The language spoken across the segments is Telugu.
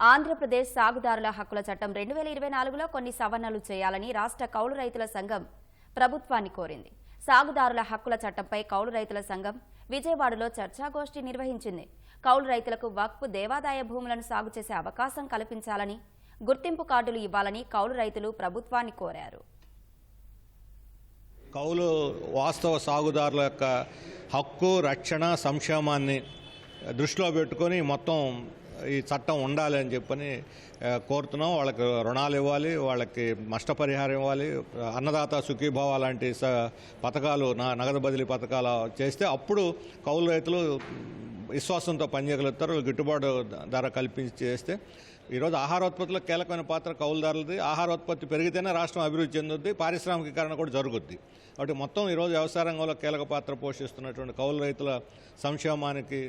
ఆంధ్రప్రదేశ్ సాగుదారుల హక్కుల చట్టం రెండు వేల ఇరవై నాలుగులో కొన్ని సవరణలు చేయాలని రాష్ట్ర కౌలు రైతుల సంఘం ప్రభుత్వాన్ని కోరింది. సాగుదారుల హక్కుల చట్టంపై కౌలు రైతుల సంఘం విజయవాడలో చర్చాగోష్ఠి నిర్వహించింది. కౌలు రైతులకు వక్ఫ్ దేవాదాయ భూములను సాగు చేసే అవకాశం కల్పించాలని గుర్తింపు కార్డులు ఇవ్వాలని కౌలు రైతులు ప్రభుత్వాన్ని కోరారు. కౌలు వాస్తవ సాగుదారుల యొక్క హక్కు రక్షణ సంక్షేమాన్ని దృష్టిలో పెట్టుకొని మొత్తం ఈ చట్టం ఉండాలి అని చెప్పని కోరుతున్నాం. వాళ్ళకి రుణాలు ఇవ్వాలి వాళ్ళకి నష్టపరిహారం ఇవ్వాలి. అన్నదాత సుఖీభావ లాంటి పథకాలు నా నగదు బదిలీ పథకాలు చేస్తే అప్పుడు కౌలు రైతులు విశ్వాసంతో పనిచేయగలుగుతారు గిట్టుబాటు ధర కల్పించి చేస్తే. ఈరోజు ఆహారోత్పత్తిలో కీలకమైన పాత్ర కౌలుదారులది. ఆహారోత్పత్తి పెరిగితేనే రాష్ట్రం అభివృద్ధి చెందుద్ది పారిశ్రామికీకరణ కూడా జరుగుద్ది. కాబట్టి మొత్తం ఈరోజు వ్యవసాయ రంగంలో కీలక పాత్ర పోషిస్తున్నటువంటి కౌలు రైతుల సంక్షేమానికి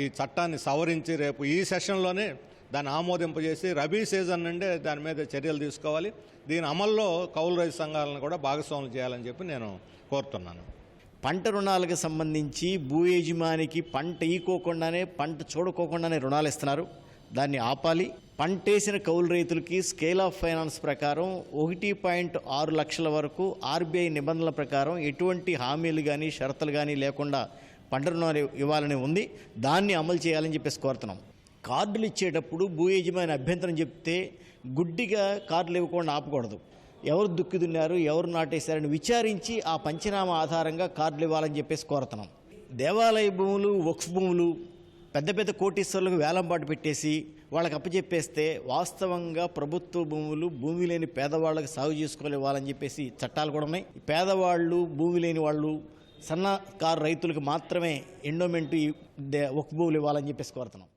ఈ చట్టాన్ని సవరించి రేపు ఈ సెషన్లోనే దాన్ని ఆమోదింపజేసి రబీ సీజన్ నుండే దాని మీద చర్యలు తీసుకోవాలి. దీని అమల్లో కౌలు రైతు సంఘాలను కూడా భాగస్వాములు చేయాలని చెప్పి నేను కోరుతున్నాను. పంట రుణాలకు సంబంధించి భూ యజమానికి పంట ఈకోకుండానే పంట చూడకోకుండానే రుణాలు ఇస్తున్నారు. దాన్ని ఆపాలి. పంటేసిన కౌలు రైతులకి స్కేల్ ఆఫ్ ఫైనాన్స్ ప్రకారం ఒకటి పాయింట్ ఆరు లక్షల వరకు ఆర్బీఐ నిబంధనల ప్రకారం ఎటువంటి హామీలు కానీ షరతులు కానీ లేకుండా పంట రుణాలు ఇవ్వాలని ఉంది. దాన్ని అమలు చేయాలని చెప్పేసి కోరుతున్నాం. కార్డులు ఇచ్చేటప్పుడు భూ యజమాని అభ్యంతరం చెప్తే గుడ్డిగా కార్డులు ఇవ్వకుండా ఆపకూడదు. ఎవరు దుక్కి దున్నారు ఎవరు నాటేశారని విచారించి ఆ పంచనామా ఆధారంగా కార్డులు ఇవ్వాలని చెప్పేసి కోరుతున్నాం. దేవాలయ భూములు వక్ఫ్ భూములు పెద్ద పెద్ద కోటీశ్వరులకు వేలంపాటు పెట్టేసి వాళ్ళకి అప్పచెప్పేస్తే వాస్తవంగా ప్రభుత్వ భూములు భూమి లేని పేదవాళ్ళకి సాగు చేసుకోవాలి చెప్పేసి చట్టాలు కూడా ఉన్నాయి. పేదవాళ్ళు భూమి లేని వాళ్ళు సన్నకారు రైతులకు మాత్రమే ఎండోమెంట్ ఈ దే- వక్ఫ్ భూములు ఇవ్వాలని చెప్పేసి కోరుతున్నాం.